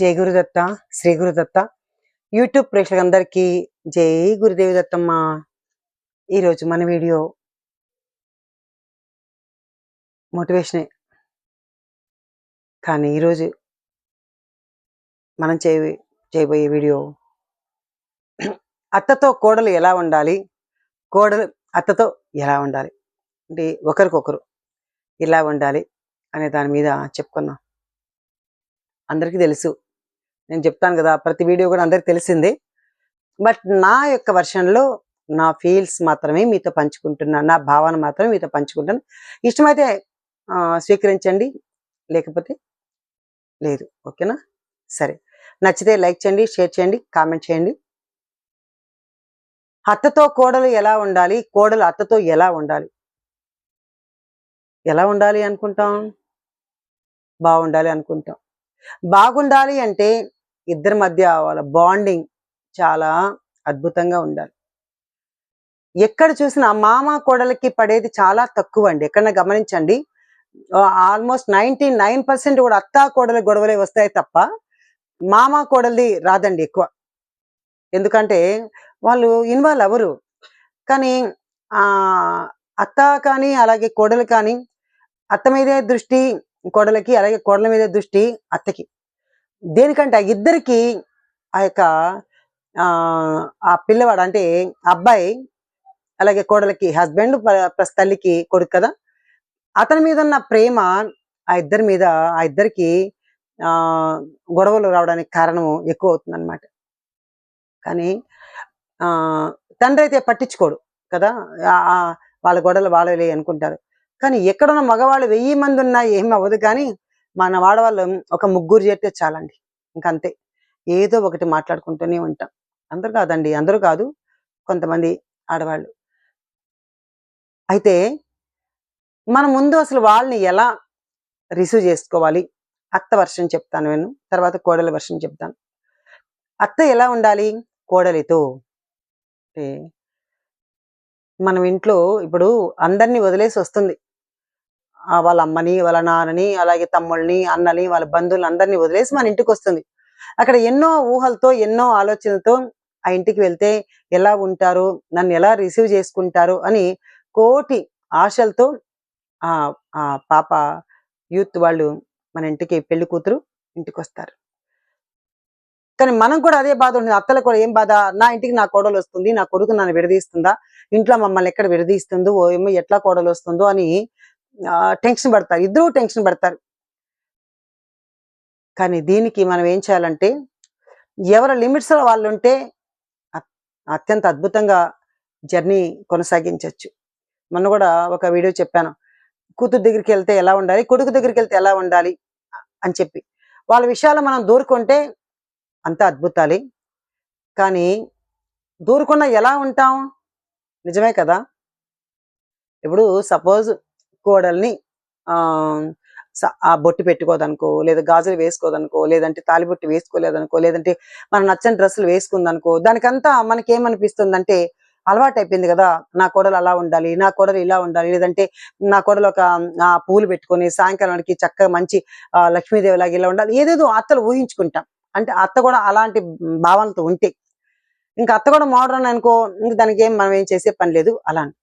జై గురుదత్త శ్రీ గురుదత్త యూట్యూబ్ ప్రేక్షకులందరికీ జై గురుదేవి దత్తమ్మ. ఈరోజు మన వీడియో మోటివేషనే. కానీ ఈరోజు మనం చేయ చేయబోయే వీడియో అత్తతో కోడలు ఎలా ఉండాలి? కోడలు అత్తతో ఎలా ఉండాలి? అంటే ఒకరికొకరు ఇలా ఉండాలి? అనే దాని మీద చెప్పుకుందాం. అందరికీ తెలుసు నేను చెప్తాను కదా ప్రతి వీడియో కూడా అందరికి తెలిసింది. బట్ నా యొక్క వర్షన్లో నా ఫీల్స్ మాత్రమే మీతో పంచుకుంటున్నాను నా భావన మాత్రమే మీతో పంచుకుంటాను ఇష్టమైతే స్వీకరించండి లేకపోతే లేదు ఓకేనా? సరే. నచ్చితే లైక్ చేయండి షేర్ చేయండి కామెంట్ చేయండి. అత్తతో కోడలు ఎలా ఉండాలి? కోడలు అత్తతో ఎలా ఉండాలి? ఎలా ఉండాలి అనుకుంటాం? బాగుండాలి అనుకుంటాం. బాగుండాలి అంటే ఇద్దరి మధ్య వాళ్ళ బాండింగ్ చాలా అద్భుతంగా ఉండాలి. ఎక్కడ చూసినా మామ కోడలికి పడేది చాలా తక్కువ అండి ఎక్కడన్నా గమనించండి ఆల్మోస్ట్ నైన్టీ నైన్ పర్సెంట్ కూడా అత్తా కోడలి గొడవలే వస్తాయి తప్ప మామ కోడలిది రాదండి ఎక్కువ. ఎందుకంటే వాళ్ళు ఇన్వాల్వ్ అవ్వరు. కానీ ఆ అత్త కానీ అలాగే కోడలు కానీ అత్త మీదే దృష్టి కోడలకి అలాగే కోడల మీదే దృష్టి అత్తకి. దేనికంటే ఆ ఇద్దరికి ఆ యొక్క ఆ ఆ పిల్లవాడు అంటే అబ్బాయి అలాగే కోడలకి హస్బెండ్ ప్లస్ తల్లికి కొడుకు కదా. అతని మీద ఉన్న ప్రేమ ఆ ఇద్దరి మీద ఆ ఇద్దరికి ఆ గొడవలు రావడానికి కారణం ఎక్కువ అవుతుంది అనమాట కానీ ఆ తండ్రి అయితే పట్టించుకోడు కదా. ఆ- వాళ్ళ గొడవలు వాళ్ళలే అనుకుంటారు. కానీ ఎక్కడున్న మగవాళ్ళు వెయ్యి మంది ఉన్నా ఏం అవ్వదు. కానీ మన వాడవాళ్ళు ఒక ముగ్గురు చేస్తే చాలండి. ఇంకంతే. ఏదో ఒకటి మాట్లాడుకుంటూనే ఉంటాం. అందరు కాదండి. అందరూ కాదు. కొంతమంది ఆడవాళ్ళు. అయితే మన ముందు అసలు వాళ్ళని ఎలా రిసీవ్ చేసుకోవాలి? అత్త వర్షం చెప్తాను నేను. తర్వాత కోడలి వర్షం చెప్తాను. అత్త ఎలా ఉండాలి? కోడలితో. అంటే మనం ఇంట్లో ఇప్పుడు అందరినీ వదిలేసి వస్తుంది. వాళ్ళ అమ్మని వాళ్ళ నాన్నని అలాగే తమ్ముళ్ళని అన్నని వాళ్ళ బంధువులు అందరినీ వదిలేసి మన ఇంటికి వస్తుంది. అక్కడ ఎన్నో ఊహలతో ఎన్నో ఆలోచనలతో ఆ ఇంటికి వెళ్తే ఎలా ఉంటారు నన్ను ఎలా రిసీవ్ చేసుకుంటారు అని కోటి ఆశలతో ఆ ఆ పాప యూత్ వాళ్ళు మన ఇంటికి పెళ్ళి కూతురు ఇంటికి వస్తారు. కానీ మనం కూడా అదే బాధ ఉంటుంది. అత్తలకు కూడా ఏం బాధ? నా ఇంటికి నా కోడలు వస్తుంది నా కొడుకు నన్ను విడదీస్తుందా? ఇంట్లో మమ్మల్ని ఎక్కడ విడదీస్తుందో ఓ ఏమో ఎట్లా కోడలు వస్తుందో అని టెన్షన్ పడతారు. ఇద్దరూ టెన్షన్ పడతారు. కానీ దీనికి మనం ఏం చేయాలంటే ఎవరి లిమిట్స్లో వాళ్ళు ఉంటే అత్యంత అద్భుతంగా జర్నీ కొనసాగించవచ్చు మొన్న కూడా ఒక వీడియో చెప్పాను. కూతురు దగ్గరికి వెళ్తే ఎలా ఉండాలి? కొడుకు దగ్గరికి వెళ్తే ఎలా ఉండాలి? అని చెప్పి. వాళ్ళ విషయాలు మనం దూరుకుంటే అంత అద్భుతాలే. కానీ దూరుకున్న ఎలా ఉంటాం? నిజమే కదా? ఇప్పుడు సపోజ్ కోడల్ని ఆ ఆ బొట్టు పెట్టుకోదనుకో లేదా గాజులు వేసుకోదనుకో లేదంటే తాలిబొట్టు వేసుకోలేదనుకో లేదంటే మన నచ్చని డ్రెస్సులు వేసుకుందనుకో దానికంతా మనకి ఏమనిపిస్తుందంటే అలవాటు అయిపోయింది కదా నా కోడలు అలా ఉండాలి నా కోడలు ఇలా ఉండాలి లేదంటే నా కోడలు ఒక ఆ పూలు పెట్టుకొని సాయంకాలానికి చక్కగా మంచి లక్ష్మీదేవి లాగా ఇలా ఉండాలి ఏదేదో అత్తలు ఊహించుకుంటాం అంటే అత్త కూడా అలాంటి భావనతో ఉంటే ఇంకా అత్త కూడా మోడర్న్ అనుకో ఇంక దానికి ఏం మనం ఏం చేసే పని లేదు అలా అని.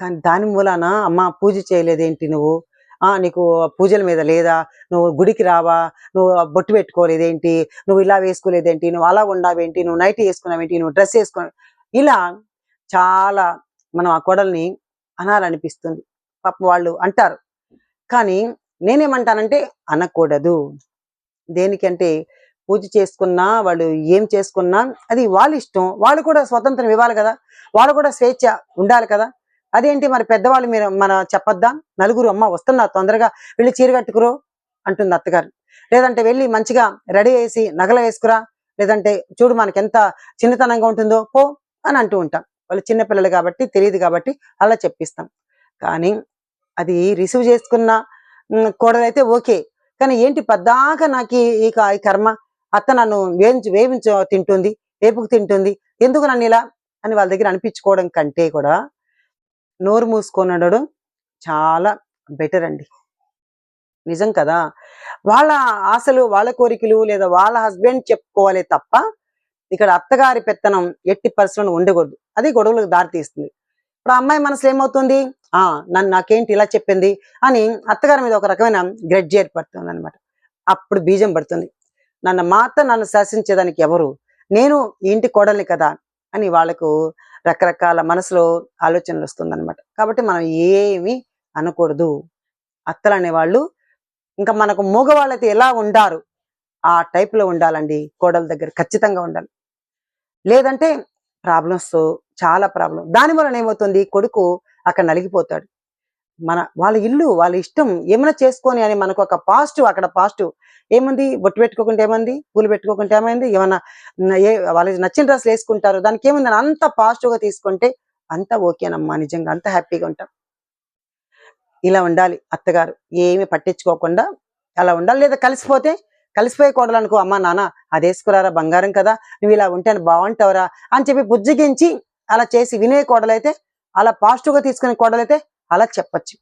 కానీ దాని మూలాన అమ్మ పూజ చేయలేదేంటి నువ్వు? ఆ నీకు పూజల మీద లేదా? నువ్వు గుడికి రావా? నువ్వు బొట్టు పెట్టుకోలేదేంటి? నువ్వు ఇలా వేసుకోలేదేంటి? నువ్వు అలా ఉండావేంటి నువ్వు నైట్ వేసుకున్నావేంటి? నువ్వు డ్రెస్ వేసుకున్నావు ఇలా చాలా మనం ఆ కొడల్ని అనాలనిపిస్తుంది. పాపం వాళ్ళు అంటారు. కానీ నేనేమంటానంటే అనకూడదు. దేనికంటే పూజ చేసుకున్నా వాళ్ళు ఏం చేసుకున్నా అది వాళ్ళ ఇష్టం. వాళ్ళు కూడా స్వతంత్రం ఇవ్వాలి కదా. వాళ్ళు కూడా స్వేచ్ఛ ఉండాలి కదా. అదేంటి మరి పెద్దవాళ్ళు మీరు మన చెప్పొద్దా? నలుగురు అమ్మ వస్తున్నారు తొందరగా వెళ్ళి చీర కట్టుకురు అంటుంది అత్తగారు. లేదంటే వెళ్ళి మంచిగా రెడీ వేసి నగలు వేసుకురా లేదంటే చూడు మనకి ఎంత చిన్నతనంగా ఉంటుందో పో అని అంటూ ఉంటాం. వాళ్ళు చిన్నపిల్లలు కాబట్టి తెలియదు కాబట్టి అలా చెప్పిస్తాం. కానీ అది రిసీవ్ చేసుకున్న కోడలైతే ఓకే. కానీ ఏంటి పద్దాక నాకు ఈ- ఈ కర్మ? అత్త నన్ను వేయించు వేయించు తింటుంది వేపుకు తింటుంది. ఎందుకు నన్ను ఇలా అని వాళ్ళ దగ్గర అనిపించుకోవడం కంటే కూడా నోరు మూసుకొని ఉండడం చాలా బెటర్ అండి. నిజం కదా? వాళ్ళ ఆశలు వాళ్ళ కోరికలు లేదా వాళ్ళ హస్బెండ్ చెప్పుకోవాలి తప్ప ఇక్కడ అత్తగారి పెత్తనం ఎట్టి పరిస్థితులను ఉండకూడదు. అది గొడవలకు దారి తీస్తుంది ఇప్పుడు అమ్మాయి మనసులో ఏమవుతుంది? ఆ నన్ను నాకేంటి ఇలా చెప్పింది అని అత్తగారి మీద ఒక రకమైన గ్రెడ్జ్ ఏర్పడుతుంది అనమాట అప్పుడు బీజం పడుతుంది. నన్ను మాత నన్ను శాసించేదానికి ఎవరు? నేను ఇంటి కోడల్ని కదా? అని వాళ్ళకు రకరకాల మనసులో ఆలోచనలు వస్తుందన్నమాట. కాబట్టి మనం ఏమి అనకూడదు. అత్తలు అనేవాళ్ళు ఇంకా మనకు మగవాళ్ళైతే ఎలా ఉండారు? ఆ టైప్లో ఉండాలండి. కోడల దగ్గర ఖచ్చితంగా ఉండాలి. లేదంటే ప్రాబ్లమ్స్ చాలా ప్రాబ్లం దాని వలన ఏమవుతుంది? కొడుకు అక్కడ నలిగిపోతాడు. మన వాళ్ళ ఇల్లు వాళ్ళ ఇష్టం ఏమైనా చేసుకొని అని మనకు ఒక పాజిటివ్ అక్కడ పాజిటివ్ ఏముంది? బొట్టు పెట్టుకోకుంటే ఏమంది? పూలు పెట్టుకోకుంటే ఏమైంది? ఏమన్నా ఏ వాళ్ళకి నచ్చిన డ్రెస్సులు వేసుకుంటారు. దానికి ఏముంది అంత పాజిటివ్గా తీసుకుంటే అంత ఓకేనమ్మా నిజంగా అంత హ్యాపీగా ఉంటాం. ఇలా ఉండాలి అత్తగారు. ఏమి పట్టించుకోకుండా అలా ఉండాలి. లేదా కలిసిపోతే కలిసిపోయే కోడలు అనుకో అమ్మా నాన్న అది వేసుకురారా బంగారం కదా నువ్వు ఇలా ఉంటే బాగుంటావురా అని చెప్పి బుజ్జగించి అలా చేసి వినే కోడలైతే అలా పాజిటివ్గా తీసుకునే కోడలైతే అలా చెప్పచ్చు.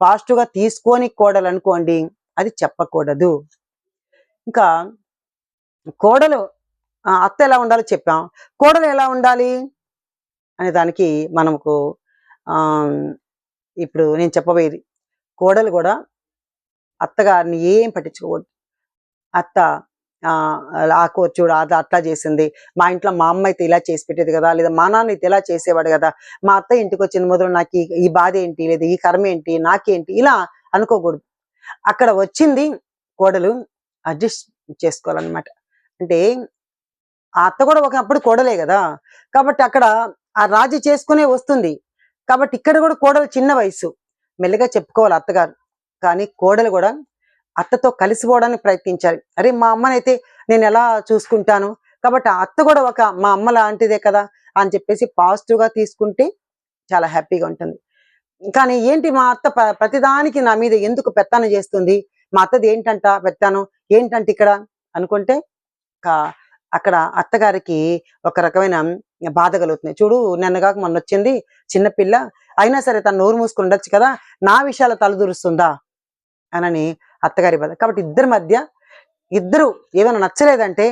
పాజిటివ్గా తీసుకొని కోడలు అనుకోండి అది చెప్పకూడదు. ఇంకా కోడలు అత్త ఎలా ఉండాలో చెప్పాం. కోడలు ఎలా ఉండాలి? అనే దానికి మనకు ఇప్పుడు నేను చెప్పబోయేది. కోడలు కూడా అత్తగారిని ఏం పట్టించుకోకూడదు. అత్త ఆ ఆ చూడు అది అట్లా చేసింది. మా ఇంట్లో మా అమ్మ అయితే ఇలా చేసి పెట్టేది కదా లేదా మా నాన్న అయితే ఇలా చేసేవాడు కదా మా అత్త ఇంటికి వచ్చిన మొదలు నాకు ఈ- బాధ ఏంటి లేదా ఈ కర్మ ఏంటి నాకేంటి ఇలా అనుకోకూడదు. అక్కడ వచ్చింది కోడలు అడ్జస్ట్ చేసుకోవాలన్నమాట. అంటే ఆ అత్త కూడా ఒకప్పుడు కోడలే కదా కాబట్టి అక్కడ ఆ రాజీ చేసుకునే వస్తుంది. కాబట్టి ఇక్కడ కూడా కోడలు చిన్న వయసు. మెల్లగా చెప్పుకోవాలి అత్తగారు. కానీ కోడలు కూడా అత్తతో కలిసిపోవడానికి ప్రయత్నించాలి. అరే మా అమ్మనైతే నేను ఎలా చూసుకుంటాను? కాబట్టి అత్త కూడా ఒక మా అమ్మ లాంటిదే కదా అని చెప్పేసి పాజిటివ్గా తీసుకుంటే చాలా హ్యాపీగా ఉంటుంది. కానీ ఏంటి మా అత్త ప్రతిదానికి నా మీద ఎందుకు పెత్తానం చేస్తుంది? మా అత్తది ఏంటంట పెత్తాను? ఏంటంటే ఇక్కడ? అనుకుంటే కా- అక్కడ అత్తగారికి ఒక రకమైన బాధ కలుగుతుంది. చూడు నిన్నగాక మొన్న వచ్చింది చిన్నపిల్ల అయినా సరే తను నోరు మూసుకుని ఉండొచ్చు కదా? నా విషయాలు తలదూరుస్తుందా? అనని అత్తగారి బాధ కాబట్టి ఇద్దరి మధ్య ఇద్దరు ఏమైనా నచ్చలేదంటే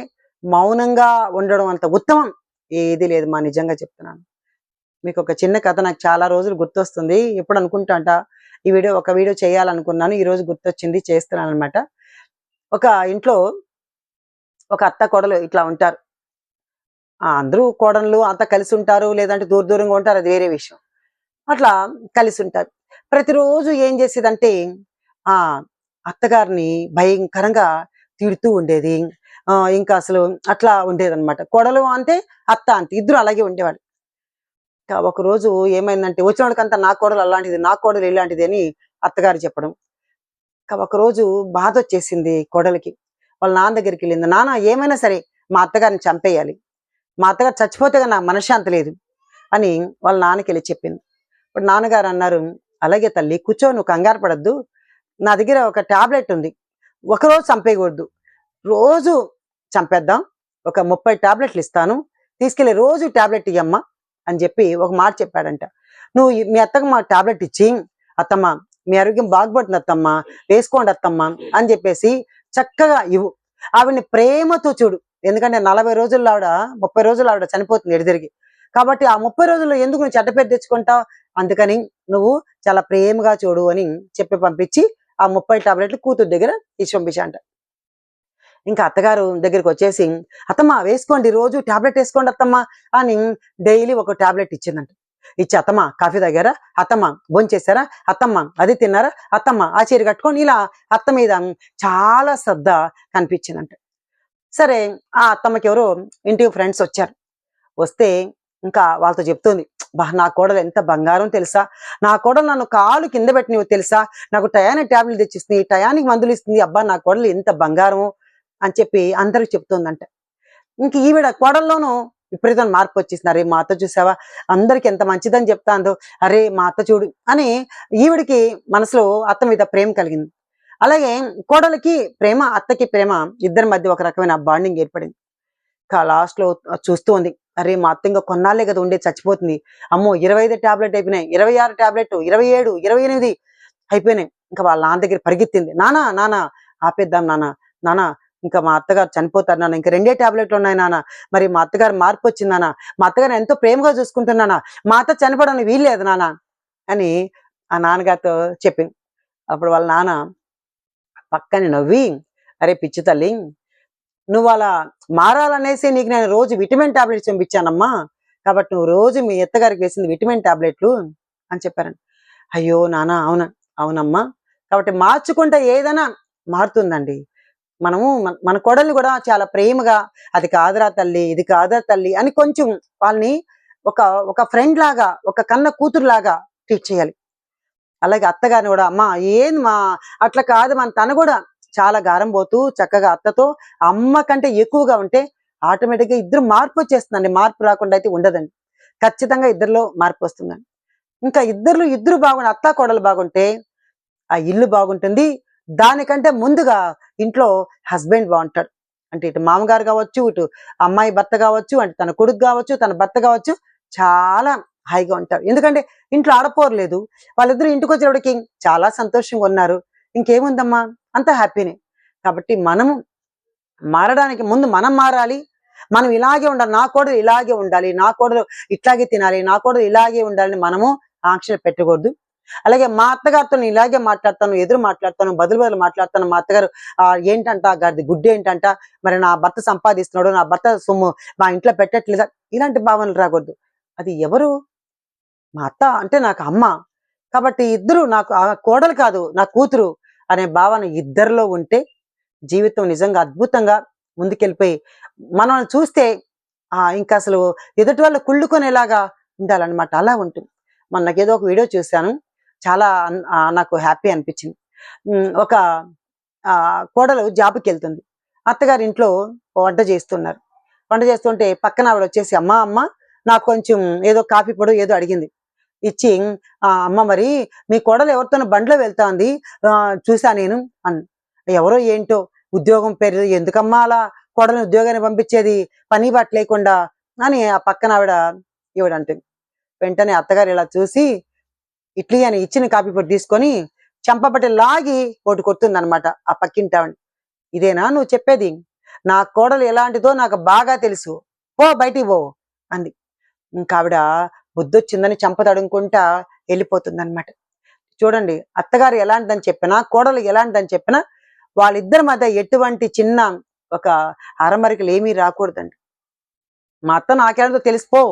మౌనంగా ఉండడం అంత ఉత్తమం ఏది లేదు మా నిజంగా చెప్తున్నాను. మీకు ఒక చిన్న కథ నాకు చాలా రోజులు గుర్తొస్తుంది. ఎప్పుడు అనుకుంటా అంట ఈ వీడియో ఒక వీడియో చేయాలనుకున్నాను ఈ రోజు గుర్తొచ్చింది చేస్తున్నాను అనమాట ఒక ఇంట్లో ఒక అత్త కోడలు ఇట్లా ఉంటారు. అందరూ కోడళ్ళు అంత కలిసి ఉంటారు లేదంటే దూర దూరంగా ఉంటారు అది వేరే విషయం. అట్లా కలిసి ఉంటారు. ప్రతిరోజు ఏం చేసేదంటే ఆ అత్తగారిని భయంకరంగా తిడుతూ ఉండేది. ఇంకా అసలు అట్లా ఉండేదన్నమాట. కొడలు అంటే అత్త అంతే. ఇద్దరు అలాగే ఉండేవాడు ఇంకా ఒక రోజు ఏమైందంటే నా కోడలు అలాంటిది నా కోడలు ఇలాంటిది అని అత్తగారు చెప్పడం. ఒకరోజు ఒక రోజు బాధ వచ్చేసింది కోడలికి. వాళ్ళ నాన్న దగ్గరికి వెళ్ళింది. నాన్న ఏమైనా సరే మా అత్తగారిని చంపేయాలి. మా అత్తగారు చచ్చిపోతే కదా నాకు మనశ్శాంతి లేదు అని వాళ్ళ నాన్నకి వెళ్ళి చెప్పింది. ఇప్పుడు నాన్నగారు అన్నారు అలాగే తల్లి కూర్చో నువ్వు కంగారు పడద్దు. నా దగ్గర ఒక టాబ్లెట్ ఉంది. ఒకరోజు చంపేయకూడదు. రోజు చంపేద్దాం. ఒక ముప్పై టాబ్లెట్లు ఇస్తాను. తీసుకెళ్ళి రోజు టాబ్లెట్ ఇవ్వమ్మా అని చెప్పి ఒక మాట చెప్పాడంట. నువ్వు మీ అత్తకు మా టాబ్లెట్ ఇచ్చి అత్తమ్మ మీ ఆరోగ్యం బాగుపడుతుంది అత్తమ్మ వేసుకోండి అత్తమ్మ అని చెప్పేసి చక్కగా ఇవ్వు. ఆవిడని ప్రేమతో చూడు. ఎందుకంటే నలభై రోజుల్లో ఆవిడ ముప్పై రోజులు ఆవిడ చనిపోతుంది ఎడిదిరిగి కాబట్టి ఆ ముప్పై రోజుల్లో ఎందుకు నువ్వు చెడ్డ పేరు తెచ్చుకుంటావు? అందుకని నువ్వు చాలా ప్రేమగా చూడు అని చెప్పి పంపించి ఆ ముప్పై టాబ్లెట్లు కూతురు దగ్గర తీసి ఇంకా అత్తగారు దగ్గరికి వచ్చేసి అత్తమ్మ వేసుకోండి రోజు టాబ్లెట్ వేసుకోండి అత్తమ్మ అని డైలీ ఒక టాబ్లెట్ ఇచ్చిందంట. ఇచ్చి అత్తమ్మ కాఫీ తాగారా? అత్తమ్మ భోంచేశారా? అత్తమ్మ అది తిన్నారా? అత్తమ్మ ఆ చీర కట్టుకొని ఇలా అత్త మీద చాలా శ్రద్ధ కనిపించిందంట. సరే ఆ అత్తమ్మకి ఎవరో ఇంటికి ఫ్రెండ్స్ వచ్చారు. వస్తే ఇంకా వాళ్ళతో చెప్తుంది బా నా కోడలు ఎంత బంగారం తెలుసా? నా కోడలు నన్ను కాలు కింద పెట్టినవి తెలుసా? నాకు టయానికి టాబ్లెట్ తెచ్చిస్తుంది టయానికి మందులు ఇస్తుంది. అబ్బా నా కోడలు ఎంత బంగారం అని చెప్పి అందరికి చెప్తుందంట. ఇంక ఈవిడ కోడల్లోనూ విపరీతం మార్పు వచ్చేసింది. అరే మా అత్త చూసావా? అందరికి ఎంత మంచిదని చెప్తాందో. అరే మా అత్త చూడు అని ఈవిడికి మనసులో అత్త మీద ప్రేమ కలిగింది. అలాగే కోడలికి ప్రేమ అత్తకి ప్రేమ ఇద్దరి మధ్య ఒక రకమైన బాండింగ్ ఏర్పడింది. లాస్ట్లో చూస్తూ ఉంది. అరే మా అత్త ఇంకా కొన్నాళ్ళే కదా ఉండే చచ్చిపోతుంది. అమ్మో ఇరవై ఐదు టాబ్లెట్ అయిపోయినాయి. ఇరవై ఆరు టాబ్లెట్ ఇరవై ఏడు ఇరవై ఎనిమిది అయిపోయినాయి. ఇంకా వాళ్ళ నాన్న దగ్గర పరిగెత్తింది. నానా నానా ఆపేద్దాం నాన్న. నాన్న ఇంకా మా అత్తగారు చనిపోతారు నాన్న. ఇంకా రెండే టాబ్లెట్లు ఉన్నాయి నాన్న. మరి మా అత్తగారు మార్పు వచ్చింది నాన్న. మా అత్తగారు ఎంతో ప్రేమగా చూసుకుంటున్నానా మా అత్త చనిపోవడానికి వీల్లేదు నాన్న అని ఆ నాన్నగారితో చెప్పింది. అప్పుడు వాళ్ళ నాన్న పక్కనే నవ్వి అరే పిచ్చి తల్లి నువ్వు అలా మారాలనేసి నీకు నేను రోజు విటమిన్ టాబ్లెట్స్ పంపించానమ్మా. కాబట్టి నువ్వు రోజు మీ ఎత్తగారికి వేసింది విటమిన్ టాబ్లెట్లు అని చెప్పారండి అయ్యో నాన్న అవునా అవునమ్మా. కాబట్టి మార్చుకుంటే ఏదైనా మారుతుందండి. మనము మన- మన కొడల్ని కూడా చాలా ప్రేమగా అది కాదురా తల్లి ఇది కాదురా తల్లి అని కొంచెం వాళ్ళని ఒక ఒక ఫ్రెండ్ లాగా ఒక కన్న కూతురు లాగా ట్రీట్ చేయాలి. అలాగే అత్తగారిని కూడా అమ్మ ఏంది మా అట్లా కాదు మన తను కూడా చాలా గారం పోతూ చక్కగా అత్తతో అమ్మ కంటే ఎక్కువగా ఉంటే ఆటోమేటిక్గా ఇద్దరు మార్పు వచ్చేస్తుందండి. మార్పు రాకుండా అయితే ఉండదండి. ఖచ్చితంగా ఇద్దరిలో మార్పు వస్తుందండి. ఇంకా ఇద్దరు ఇద్దరు బాగుండి అత్త కోడలు బాగుంటే ఆ ఇల్లు బాగుంటుంది. దానికంటే ముందుగా ఇంట్లో హస్బెండ్ బాగుంటాడు. అంటే ఇటు మామగారు కావచ్చు ఇటు అమ్మాయి భర్త కావచ్చు అంటే తన కొడుకు కావచ్చు తన భర్త కావచ్చు చాలా హాయిగా ఉంటారు. ఎందుకంటే ఇంట్లో ఆడపోరలేదు వాళ్ళిద్దరూ ఇంటికి వచ్చేటప్పటికి చాలా సంతోషంగా ఉన్నారు. ఇంకేముందమ్మా? అంత హ్యాపీనే. కాబట్టి మనము మారడానికి ముందు మనం మారాలి. మనం ఇలాగే ఉండాలి. నా కోడలు ఇలాగే ఉండాలి. నా కోడలు ఇట్లాగే తినాలి. నా కోడలు ఇలాగే ఉండాలని మనము ఆంక్షలు పెట్టకూడదు అలాగే మా అత్తగారితో నేను ఇలాగే మాట్లాడతాను ఎదురు మాట్లాడతాను బదులు బదులు మాట్లాడతాను. మా అత్తగారు ఏంటంట గారిది? గుడ్డి ఏంటంట? మరి నా భర్త సంపాదిస్తున్నాడు నా భర్త సొమ్ము మా ఇంట్లో పెట్టట్లేదా? ఇలాంటి భావనలు రాకూడదు. అది ఎవరు? మా అత్త అంటే నాకు అమ్మ. కాబట్టి ఇద్దరు నాకు ఆ కోడలు కాదు నా కూతురు. అనే భావన ఇద్దరిలో ఉంటే జీవితం నిజంగా అద్భుతంగా ముందుకెళ్ళిపోయి మనల్ని చూస్తే ఇంకా అసలు ఎదుటి వాళ్ళు కుళ్ళుకునేలాగా ఉండాలన్నమాట. అలా ఉంటుంది. మొన్న ఏదో ఒక వీడియో చూశాను. చాలా అన్- నాకు హ్యాపీ అనిపించింది. ఒక కోడలు జాబ్కి వెళ్తుంది. అత్తగారి ఇంట్లో వంట చేస్తున్నారు. వంట చేస్తుంటే పక్కన ఆవిడ వచ్చేసి అమ్మ అమ్మ నాకు కొంచెం ఏదో కాఫీ పొడి ఏదో అడిగింది. ఇచ్చి "ఆ, అమ్మ మరి మీ కోడలు ఎవరితోనో బండ్లో వెళ్తాంది. ఆ, చూసా నేను అన్ ఎవరో ఏంటో? ఉద్యోగం పేరు ఎందుకమ్మా అలా కోడలు ఉద్యోగాన్ని పంపించేది? పని బట్ట లేకుండా అని ఆ పక్కన ఆవిడ ఈవిడ అంటుంది వెంటనే అత్తగారు ఇలా చూసి ఇడ్లీ అని ఇచ్చిన కాపీ పొడి తీసుకొని చంపబట్టి లాగి ఒకటి కొడుతుంది అనమాట ఆ పక్కింటి ఇదేనా నువ్వు చెప్పేది? నా కోడలు ఎలాంటిదో నాకు బాగా తెలుసు. పో బయటికి పో అంది. ఇంకా బుద్ధి బుద్ధొచ్చిందని చెంప వెళ్ళిపోతుంది అనమాట చూడండి అత్తగారు ఎలాంటిదని చెప్పినా కోడలు ఎలాంటిదని చెప్పినా వాళ్ళిద్దరి మధ్య ఎటువంటి చిన్న ఒక అరమరికలు ఏమీ రాకూడదండి. మా అత్త నాకెలాంటిదో తెలిసిపో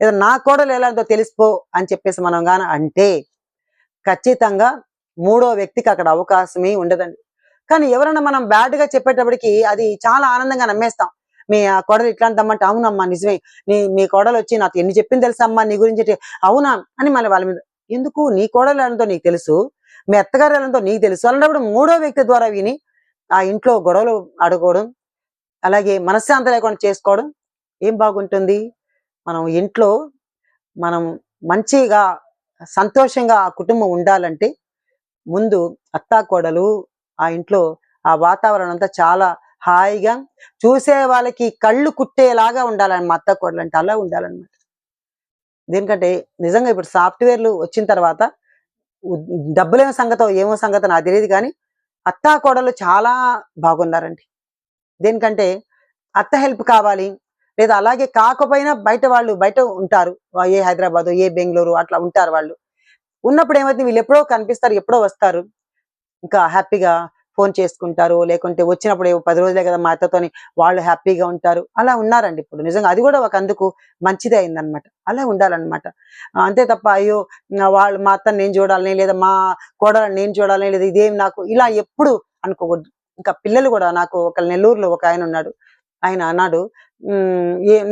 లేదా నా కోడలు ఎలాంటిదో తెలిసిపో అని చెప్పేసి మనం గాన అంటే ఖచ్చితంగా మూడో వ్యక్తికి అక్కడ అవకాశమే ఉండదండి. కానీ ఎవరైనా మనం బ్యాడ్గా చెప్పేటప్పటికి అది చాలా ఆనందంగా నమ్మేస్తాం. మీ ఆ కోడలు ఇట్లాంటి అమ్మంటే అవునమ్మా నిజమే. నీ మీ కోడలు వచ్చి నాకు ఎన్ని చెప్పింది తెలుసా అమ్మా నీ గురించి అవునా అని మళ్ళీ వాళ్ళ మీద ఎందుకు నీ కోడలు ఎలాంటిదో నీకు తెలుసు మీ అత్తగారు ఎలాంటిదో నీకు తెలుసు అలాంటప్పుడు మూడో వ్యక్తి ద్వారా విని ఆ ఇంట్లో గొడవలు అడగడం అలాగే మనశ్శాంతి లేకుండా చేసుకోవడం ఏం బాగుంటుంది? మనం ఇంట్లో మనం మంచిగా సంతోషంగా ఆ కుటుంబం ఉండాలంటే ముందు అత్తా కోడలు ఆ ఇంట్లో ఆ వాతావరణం అంతా చాలా హాయిగా చూసే వాళ్ళకి కళ్ళు కుట్టేలాగా ఉండాలని మా అత్త కోడలు అంటే అలా ఉండాలన్నమాట. దేనికంటే నిజంగా ఇప్పుడు సాఫ్ట్వేర్లు వచ్చిన తర్వాత డబ్బులేమో సంగతో ఏమో సంగతో నాకు తెలియదు కానీ అత్తా కోడలు చాలా బాగున్నారండి. దేనికంటే అత్త హెల్ప్ కావాలి లేదా అలాగే కాకపోయినా బయట వాళ్ళు బయట ఉంటారు. వా- ఏ హైదరాబాద్ ఏ బెంగళూరు అట్లా ఉంటారు వాళ్ళు. ఉన్నప్పుడు ఏమైతే వీళ్ళు ఎప్పుడో కనిపిస్తారు ఎప్పుడో వస్తారు. ఇంకా హ్యాపీగా ఫోన్ చేసుకుంటారు లేకుంటే వచ్చినప్పుడు పది రోజులే కదా మా అత్తతోని వాళ్ళు హ్యాపీగా ఉంటారు. అలా ఉన్నారండి ఇప్పుడు. నిజంగా అది కూడా ఒక అందుకు మంచిదే అయిందనమాట అలా ఉండాలన్నమాట. అంతే తప్ప అయ్యో వాళ్ళు మా అత్తని నేను చూడాలని లేదా మా కోడలని నేను చూడాలని లేదా ఇదేం నాకు ఇలా ఎప్పుడు అనుకోకూడదు. ఇంకా పిల్లలు కూడా నాకు ఒక నెల్లూరులో ఒక ఆయన ఉన్నాడు. ఆయన అన్నాడు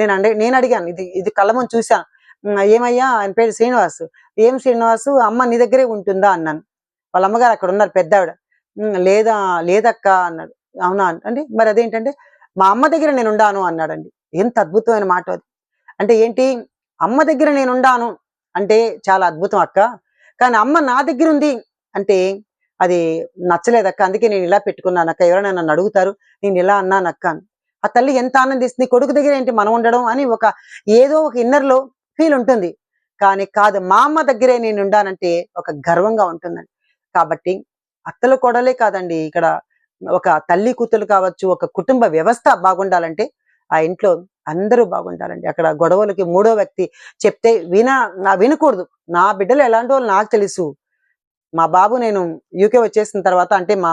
నేను అంటే నేను అడిగాను ఇది ఇది కళ్ళ చూశాను ఏమయ్యా ఆయన పేరు శ్రీనివాస్. ఏం శ్రీనివాసు? అమ్మ నీ దగ్గరే ఉంటుందా? అన్నాను. వాళ్ళ అమ్మగారు అక్కడ ఉన్నారు పెద్దావిడ. లేదా లేదక్క అన్నాడు. అవునా అంటే మరి అదేంటంటే మా అమ్మ దగ్గర నేను ఉండాను అన్నాడండి. ఎంత అద్భుతమైన మాట అది. అంటే ఏంటి? అమ్మ దగ్గర నేను ఉండాను అంటే చాలా అద్భుతం అక్క. కానీ అమ్మ నా దగ్గర ఉంది అంటే అది నచ్చలేదక్క. అందుకే నేను ఇలా పెట్టుకున్నాను అక్క. ఎవరైనా నన్ను అడుగుతారు నేను ఇలా అన్నాను అక్క ఆ తల్లి ఎంత ఆనందిస్తుంది కొడుకు దగ్గర ఏంటి మనం ఉండడం అని ఒక ఏదో ఒక ఇన్నర్లో ఫీల్ ఉంటుంది. కానీ కాదు మా అమ్మ దగ్గరే నేను ఉండానంటే ఒక గర్వంగా ఉంటుందండి. కాబట్టి అత్తలు కోడలే కాదండి. ఇక్కడ ఒక తల్లి కూతురు కావచ్చు ఒక కుటుంబ వ్యవస్థ బాగుండాలంటే ఆ ఇంట్లో అందరూ బాగుండాలండి. అక్కడ గొడవలకి మూడో వ్యక్తి చెప్తే విన నా వినకూడదు. నా బిడ్డలు ఎలాంటి వాళ్ళు నాకు తెలుసు. మా బాబు నేను యూకే వచ్చేసిన తర్వాత అంటే మా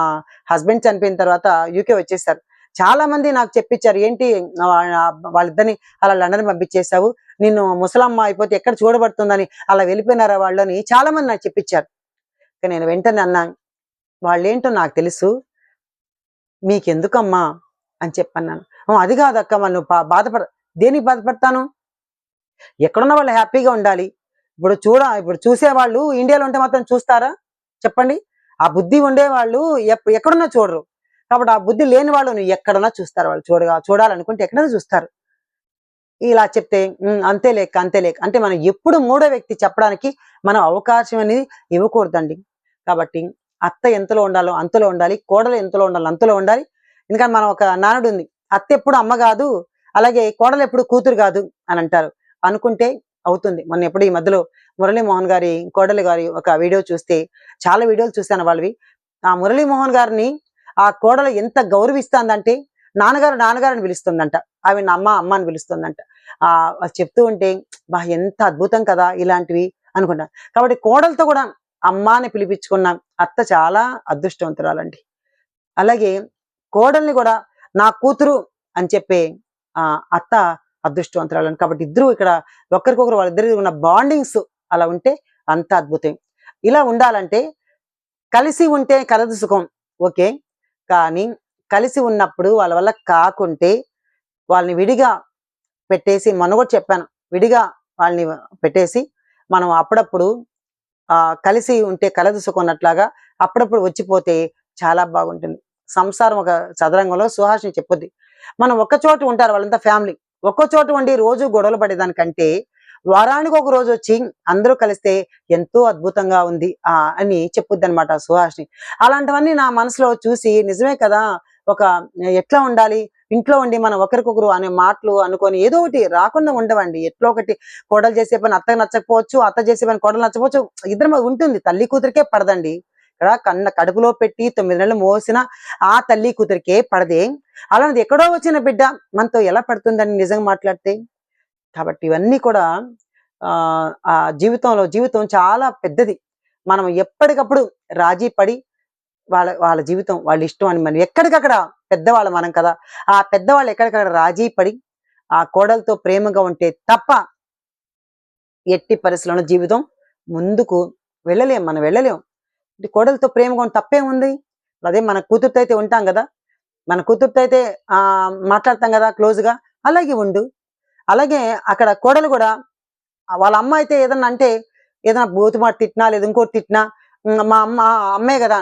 హస్బెండ్ చనిపోయిన తర్వాత యూకే వచ్చేసారు. చాలా మంది నాకు చెప్పించారు ఏంటి వాళ్ళిద్దరిని అలా లండన్ పంపించేసావు నిన్ను ముసలమ్మ అయిపోతే ఎక్కడ చూడబడుతుందని అలా వెళ్ళిపోయినారా వాళ్ళని? చాలా మంది నాకు చెప్పించారు నేను వెంటనే అన్నా వాళ్ళేంటో నాకు తెలుసు. మీకెందుకమ్మా? అని చెప్పన్నాను. అది కాదక్క వాళ్ళు బా- బాధపడ దేనికి బాధపడతాను? ఎక్కడున్న వాళ్ళు హ్యాపీగా ఉండాలి. ఇప్పుడు చూడ ఇప్పుడు చూసేవాళ్ళు ఇండియాలో ఉంటే మాత్రం చూస్తారా? చెప్పండి. ఆ బుద్ధి ఉండేవాళ్ళు ఎప్- ఎక్కడున్నా చూడరు. కాబట్టి ఆ బుద్ధి లేని వాళ్ళు నువ్వు ఎక్కడన్నా చూస్తారు వాళ్ళు. చూడగా చూడాలనుకుంటే ఎక్కడైనా చూస్తారు. ఇలా చెప్తే అంతే లేక అంతే లేక అంటే మనం ఎప్పుడు మూడో వ్యక్తి చెప్పడానికి మనం అవకాశం అనేది ఇవ్వకూడదండి. కాబట్టి అత్త ఎంతలో ఉండాలో అంతలో ఉండాలి కోడలు ఎంతలో ఉండాలో అంతలో ఉండాలి. ఎందుకంటే మనం ఒక నానుడు ఉంది అత్త ఎప్పుడు అమ్మ కాదు అలాగే కోడలు ఎప్పుడు కూతురు కాదు అని అంటారు. అనుకుంటే అవుతుంది. మొన్న ఎప్పుడు ఈ మధ్యలో మురళీమోహన్ గారి కోడలి గారి ఒక వీడియో చూస్తే చాలా వీడియోలు చూశాను వాళ్ళవి. ఆ మురళీమోహన్ గారిని ఆ కోడలు ఎంత గౌరవిస్తుందంటే నాన్నగారు నాన్నగారు అని పిలుస్తుందంట ఆమె అమ్మ అమ్మ అని పిలుస్తుందంట. ఆ చెప్తూ ఉంటే బా ఎంత అద్భుతం కదా ఇలాంటివి అనుకుంటాను కాబట్టి కోడలతో కూడా అమ్మ అని పిలిపించుకున్న అత్త చాలా అదృష్టవంతురాలండి. అలాగే కోడల్ని కూడా నా కూతురు అని చెప్పే ఆ అత్త అదృష్టవంతురాలని కాబట్టి ఇద్దరు ఇక్కడ ఒకరికొకరు వాళ్ళిద్దరి ఉన్న బాండింగ్స్ అలా ఉంటే అంత అద్భుతం. ఇలా ఉండాలంటే కలిసి ఉంటే కలదు సుఖం ఓకే? కానీ కలిసి ఉన్నప్పుడు వాళ్ళ వల్ల కాకుంటే వాళ్ళని విడిగా పెట్టేసి మొన్న కూడా చెప్పాను విడిగా వాళ్ళని పెట్టేసి మనం అప్పుడప్పుడు ఆ కలిసి ఉంటే కలదు అప్పుడప్పుడు వచ్చిపోతే చాలా బాగుంటుంది. సంసారం ఒక చదరంగంలో సుహాసిని చెప్పొద్ది. మనం ఒక్క చోట ఉంటారు వాళ్ళంతా ఫ్యామిలీ. ఒక్క చోట ఉండి రోజు గొడవలు పడేదానికంటే వారానికి ఒక రోజు వచ్చి అందరూ కలిస్తే ఎంతో అద్భుతంగా ఉంది ఆ అని చెప్పుద్ది అనమాట సుహాసిని. అలాంటివన్నీ నా మనసులో చూసి నిజమే కదా ఒక ఎట్లా ఉండాలి ఇంట్లో ఉండి మనం ఒకరికొకరు అనే మాటలు అనుకొని ఏదో ఒకటి రాకుండా ఉండవండి. ఎట్లా ఒకటి కోడలు చేసే పని అత్తకు నచ్చకపోవచ్చు అత్త చేసే పని కోడలు నచ్చకపోవచ్చు ఇద్దరు ఉంటుంది. తల్లి కూతురికే పడదండి. ఇక్కడ కన్న కడుపులో పెట్టి తొమ్మిది నెలలు మోసిన ఆ తల్లి కూతురికే పడదే. అలాంటిది ఎక్కడో వచ్చిన బిడ్డ మనతో ఎలా పడుతుందని నిజంగా మాట్లాడితే కాబట్టి ఇవన్నీ కూడా ఆ జీవితంలో జీవితం చాలా పెద్దది. మనం ఎప్పటికప్పుడు రాజీ పడి వాళ్ళ వాళ్ళ జీవితం వాళ్ళ ఇష్టం అని మనం ఎక్కడికక్కడ పెద్దవాళ్ళు మనం కదా. ఆ పెద్దవాళ్ళు ఎక్కడికక్కడ రాజీ పడి ఆ కోడలతో ప్రేమగా ఉంటే తప్ప ఎట్టి పరిస్థితుల్లో జీవితం ముందుకు వెళ్ళలేం మనం వెళ్ళలేం. కోడలతో ప్రేమగా ఉంటే ఉంది అదే మన కూతురుతో అయితే ఉంటాం కదా. మన కూతురుతో అయితే ఆ మాట్లాడతాం కదా క్లోజ్గా అలాగే ఉండు. అలాగే అక్కడ కోడలు కూడా వాళ్ళ అమ్మ అయితే ఏదన్నా అంటే ఏదైనా బూతుమాట తిట్టినా లేదా ఇంకోటి తిట్టినా మా అమ్మ అమ్మే కదా.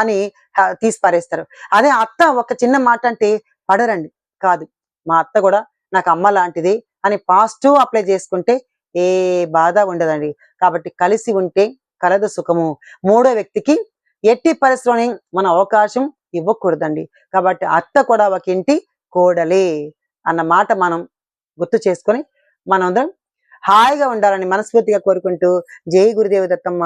అని తీసిపారేస్తారు. తీసి పారేస్తారు అదే అత్త ఒక చిన్న మాట అంటే పడరండి. కాదు. మా అత్త కూడా నాకు అమ్మ లాంటిది అని పాజిటివ్ అప్లై చేసుకుంటే ఏ బాధ ఉండదండి. కాబట్టి కలిసి ఉంటే కలదు సుఖము. మూడో వ్యక్తికి ఎట్టి పరిస్థితిలోని మన అవకాశం ఇవ్వకూడదండి. కాబట్టి అత్త కూడా ఒక ఇంటి కోడలే అన్న మాట మనం గుర్తు చేసుకొని మనందరం హాయిగా ఉండాలని మనస్ఫూర్తిగా కోరుకుంటూ జై గురుదేవ దత్తమ్మ.